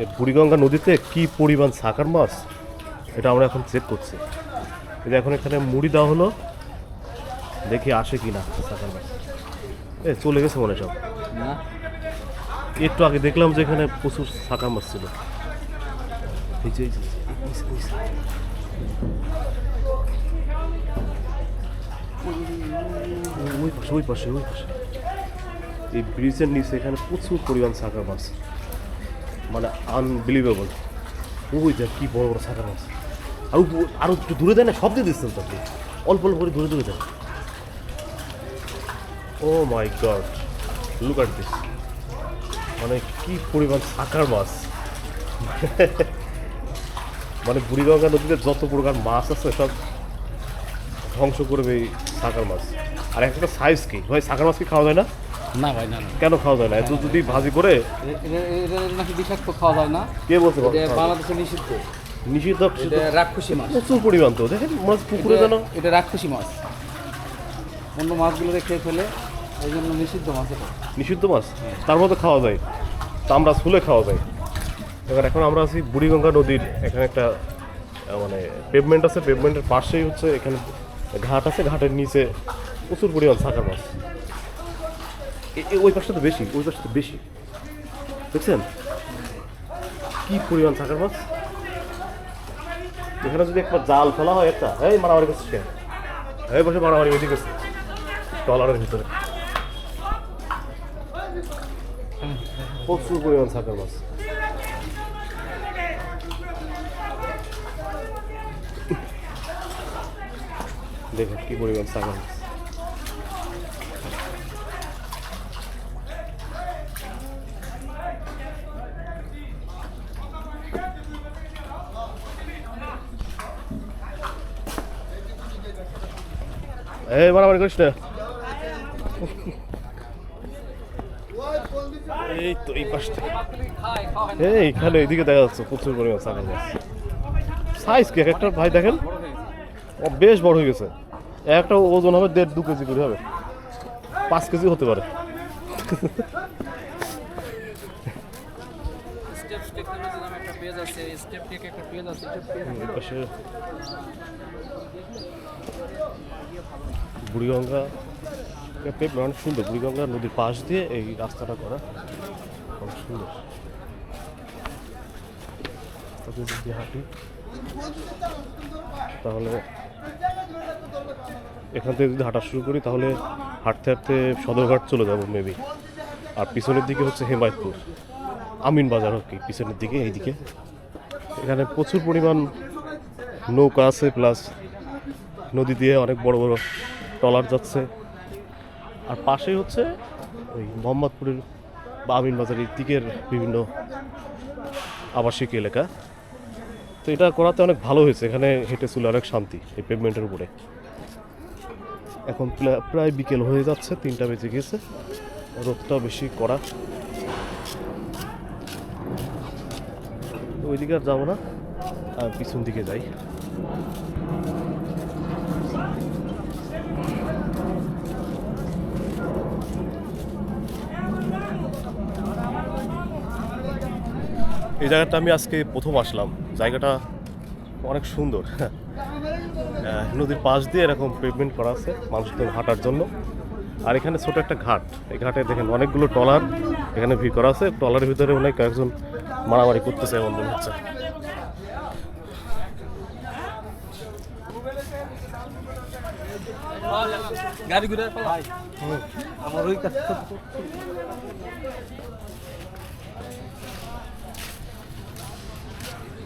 এই বুড়িগঙ্গা নদীতে কি পরিমাণ সাকার মাছ এটা আমরা এখন চেক করছি। যে এখন এখানে মুড়ি দেওয়া হলো দেখি আসে কি না সাকার মাছ। এ চলে গেছে মনে সব। একটু আগে দেখলাম যে এখানে প্রচুর সাকার মাছ ছিল। ওই পাশে ওই পাশে ওই পাশে। এই ব্রিজের নিচে এখানে প্রচুর পরিমাণ সাকার মাছ। মানে আনবিলিভেবল ওই দেখ কি বড় বড় সাকার মাছ আর উপ- আরও একটু দূরে দেয় না সব দিয়ে দিচ্ছেন তো আপনি। অল্প অল্প করে দূরে দূরে দেন। ও my god look at this মানে কি পরিমাণ সাকার মাছ। মানে বুড়িগঙ্গা নদীতে যত প্রকার মাছ আছে, সব ধ্বংস করবে এই সাকার মাছ। আর একটা সাইজ কি? ভাই সাকার মাছ কি খাওয়া যায় না? না ভাই না কেন খাওয়া যায় না? এত যদি ভাজি করে এটা- নাকি বিষাক্ত খাওয়া যায় না? কে বলতে পারে বাংলাদেশে নিষিদ্ধ। নিষিদ্ধ রাক্ষসী মাছ। প্রচুর পরিমাণ তো দেখেন মাছ পুকুরে যেন। এটা- রাক্ষসী মাছ। অন্য মাছগুলো খেয়ে ফেলে এই জন্য নিষিদ্ধ মাছ এটা। নিষিদ্ধ মাছ? তার মধ্যে খাওয়া যায়। তামড়া ফুলে খাওয়া যায়। এবার এখন আমরা আছি বুড়িগঙ্গা নদীর এখানে একটা মানে পেভমেন্ট আছে পেভমেন্টের পাশেই হচ্ছে এখানে ঘাট আছে ঘাটের নিচে প্রচুর পরিমাণ সাকার মাছ। ওই পাশটা তো বেশি, ওই পাশটা তো বেশি। দেখছেন? কি পরিমাণ সাকার মাছ? এখানে যদি একবার জাল ফেলা হয় একটা, এই মারামারি করছে সে এই বসে মারামারি বেশি গেছে টলারের ভিতরে। প্রচুর পরিমাণ সাকার মাছ। দেখুন কি পরিমাণ সাকার মাছ। এই মারামারি করিস না এই তো এই পাশটা এই এইখানে এইদিকে দেখা যাচ্ছে প্রচুর পরিমাণ সাকার মাছ সাইজ কি এক একটা ভাই দেখেন ও বেশ বড় হয়ে গেছে একটা ওজন হবে দেড় দু কেজি করে হবে পাঁচ কেজি হতে পারে বুড়িগঙ্গা পেপ অনেক সুন্দর বুড়িগঙ্গা নদীর পাশ দিয়ে এই রাস্তাটা করা অনেক সুন্দর যদি হাঁটি তাহলে এখান থেকে যদি হাঁটা শুরু করি, তাহলে হাঁটতে হাঁটতে সদরঘাট চলে যাব মেবি আর পিছনের দিকে হচ্ছে হেমায়তপুর। আমিন বাজার কি পিছনের দিকে, এইদিকে। এখানে প্রচুর পরিমাণ নৌকা আছে, প্লাস নদী দিয়ে অনেক বড় বড় ট্রলার যাচ্ছে। আর পাশেই হচ্ছে ওই মোহাম্মদপুরের বা আমিন বাজারের দিকের বিভিন্ন আবাসিক এলাকা। তো এটা করাতে অনেক ভালো হয়েছে, এখানে হেঁটে চলে অনেক শান্তি এই পেভমেন্টের উপরে। এখন প্রায় বিকেল হয়ে যাচ্ছে, তিনটা বেজে গেছে রোদটা বেশি কড়া। তো ওইদিকে আর যাব না। আর পিছন দিকে যাই। এই জায়গাটা আমি আজকে প্রথম আসলাম। জায়গাটা অনেক সুন্দর। আহ, নদীর পাশ দিয়ে এরকম পেভমেন্ট করা আছে মানুষদের হাঁটার জন্য। আর এখানে ছোট একটা ঘাট। এই ঘাটে দেখেন অনেকগুলো টলার এখানে ভিড় করা আছে। টলারের ভিতরে অনেক কয়েকজন মারামারি করতেছে এমন মনে হচ্ছে। গাড়ি ঘুরে আমার ওই কাছে